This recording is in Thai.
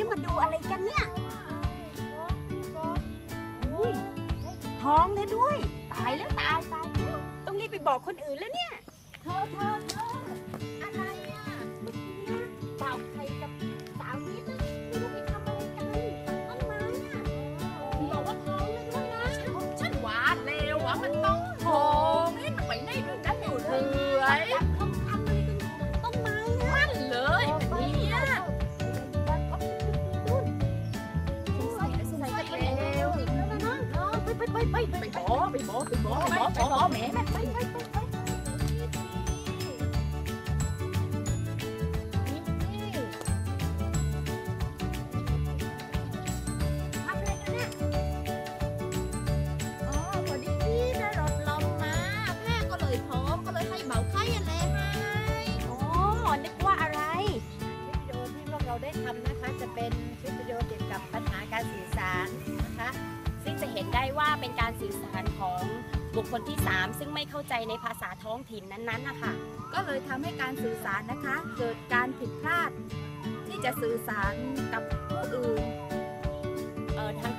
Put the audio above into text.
อะไรกันเนี่ยอุ้ยท้องได้ด้วย ตายแล้วตายตายแล้วต้องรีบไปบอกคนอื่นแล้วเนี่ย เธอเธอเธอ ไปไปไปไปไปไปบอ ได้ว่าเป็นการสื่อสารของบุคคลที่ 3 ซึ่งไม่เข้าใจในภาษาท้องถิ่นนั้นๆนะคะก็เลยทำให้การสื่อสารนะคะ เกิดการผิดพลาด ที่จะสื่อสารกับผู้อื่นเออทาง